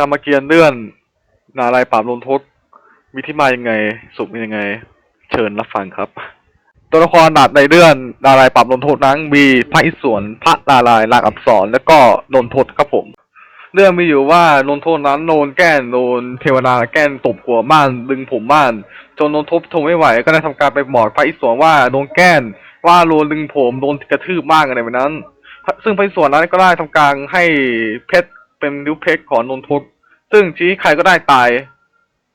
นำมาเกียนเลื่อนนาลายปราบลนทศมีที่มายังไง สุขเป็นยังไง เชิญรับฟังครับ ตัวละครหลักในเรื่องนาลายปราบลนทศนั้นมีพระอิศวรพระนาลายลางอับสรแล้วก็นนทศครับผม เรื่องมีอยู่ว่านนทศนั้นโดนแกล้งโดนเทวดาแกล้งตบหัวม่านดึงผมม่านจนนนทศทนไม่ไหว ก็ได้ทำการไปบอกพระอิศวรว่าโดนแกล้งว่าโดนดึงผมโดนกระทืบมากอะไรแบบนั้น ซึ่งพระอิศวรนั้นก็ได้ทำการให้เพชร เป็นนิ้วเพชรของนนทศซึ่งชี้ใครก็ได้ตาย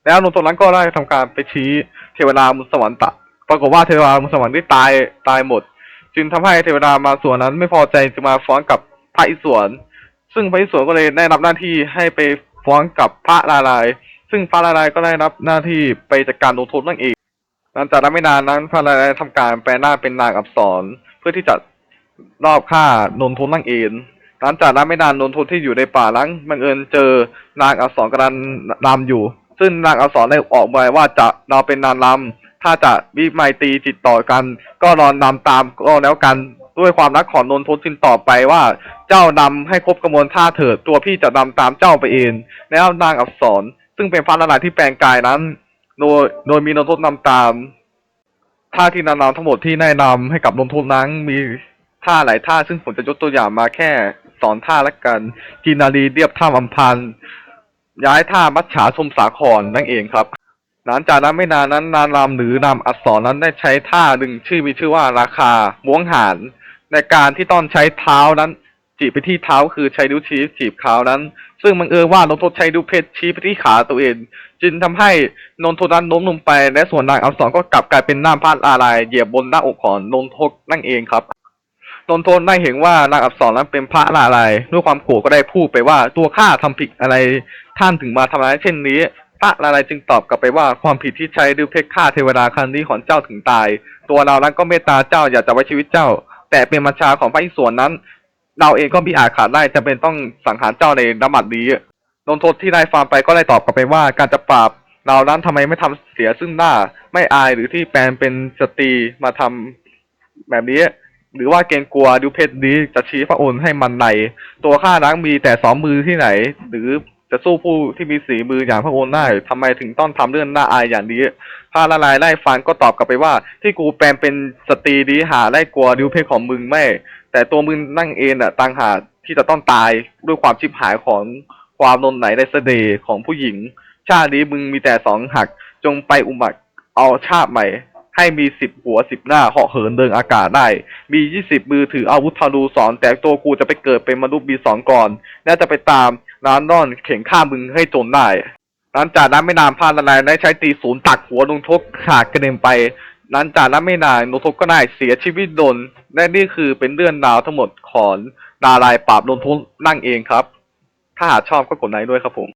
แล้วนนทศนั้นก็ได้ทำการไปชี้เทวดามุสวรรค์ตะปรากฏว่าเทวดามุสวรรค์ได้ตายตายหมด จึงทำให้เทวดามาส่วนนั้นไม่พอใจจึงมาฟ้องกับพระอิศวรซึ่งพระอิศวรก็เลยได้รับหน้าที่ให้ไปฟ้องกับพระนาราย ซึ่งพระนารายก็ได้รับหน้าที่ไปจัดการลงโทษนั่นเองหลังจากนั้นไม่นานนั้นพระนารายทำการแปลหน้าเป็นนางอับสรเพื่อที่จะรอบฆ่านนทนนั่งเอง หลังจากนั้นไม่นานนนทนที่อยู่ในป่านั้นบังเอิญเจอนางอับสรกำลังรำอยู่ ซึ่งนางอับสรได้ออกมาว่าจะเราเป็นนางรำถ้าจะวิไมตรีจิตต่อกัน ก็รอนนำตามก็แล้วกันด้วยความรักของนนทนจึงตอบไปว่าเจ้านำให้ครบกระบวนท่าเถิดตัวพี่จะนำตามเจ้าไปเองแล้วนางอับสรซึ่งเป็นพระนารายณ์ที่แปลงกายนั้น โดยโดยมีนนทนนำตามท่าที่นางนำทั้งหมดที่แนะนำให้กับนนทนนั้นมีท่าหลายท่าซึ่งผมจะยกตัวอย่างมาแค่ อนท่าละกันกินารีเรียบท่าอัมพันย้ายท่ามัจฉาชมสาครนั่นเองครับหลังจากนั้นไม่นานนั้นนานรำหรือนามอักษรนั้นได้ใช้ท่าหนึ่งชื่อมีชื่อว่าราคาม้วงหานในการที่ต้องใช้เท้านั้นจีบไปที่เท้าคือใช้นิ้วชี้จีบเท้านั้น ซึ่งบังเอิญว่านนทใช้นิ้วเพชรชี้ไปที่ขาตัวเอง จึงทำให้นนทนั้นล้มลงไป และส่วนนางอักษรก็กลับกลายเป็นหน้าพาดอะไรเหยียบบนหน้าอกของนนทนั่นเองครับ นนทนได้เห็นว่านางอักษรนั้นเป็นพระอะไรด้วยความโกรธก็ได้พูดไปว่าตัวข้าทำผิดอะไรท่านถึงมาทำร้ายเช่นนี้พระอะไรจึงตอบกลับไปว่าความผิดที่ใช้ดิวเพชรฆ่าเทวดาครั้งนี้ของเจ้าถึงตาย ตัวเรานั้นก็เมตตาเจ้าอยากจะไว้ชีวิตเจ้า แต่เป็นมัญชาของพระอิศวรนั้น เราเองก็มีอาขาดได้จะเป็นต้องสังหารเจ้าในน้ำมัดนี้นนทดที่ได้ฟังไปก็ได้ตอบกลับไปว่าการจะปราบเรานั้นทำไมไม่ทำเสียซึ่งหน้าไม่อายหรือที่แปลงเป็นสตรีมาทำแบบนี้ หรือว่าเกรงกลัวดิวเพชรนี้จะชี้พระองค์ให้มันในตัวข้านังมีแต่สองมือที่ไหน หรือจะสู้ผู้ที่มีสีมืออย่างพระองค์ได้ทำไมถึงต้องทำเรื่องหน่าอายอย่างนี้พระละลายไล่ฟันก็ตอบกลับไปว่า ที่กูแปลงเป็นสตรีดีหาไล่กลัวดิวเพชรของมึงไม่ แต่ตัวมึงนั่งเองอะต่างหากที่จะต้องตายด้วยความชิบหายของความนนไหนในเสน่ห์ของผู้หญิง ชาตินี้มึงมีแต่สองหักจงไปอุบัติเอาชาติใหม่ ให้มีสิบหัวสิบหน้าเหาะเหินเดินอากาศได้ มียี่สิบมือถืออาวุธธนูสอน แต่ตัวกูจะไปเกิดเป็นมนุษย์มีสองก่อนและจะไปตามร้านนอนเข่งฆ่ามึงให้จนได้หลังจากนั้นไม่นานพานนายได้ใช้ตีศูนย์ตักหัวนงทกขาดกระเด็นไปหลังจากนั้นไม่นานนงทกก็ได้เสียชีวิตโดนและนี่คือเป็นเรื่องราวทั้งหมดของดารายปราบนงทกนั่งเองครับ ถ้าหากชอบก็กดไลค์ด้วยครับผม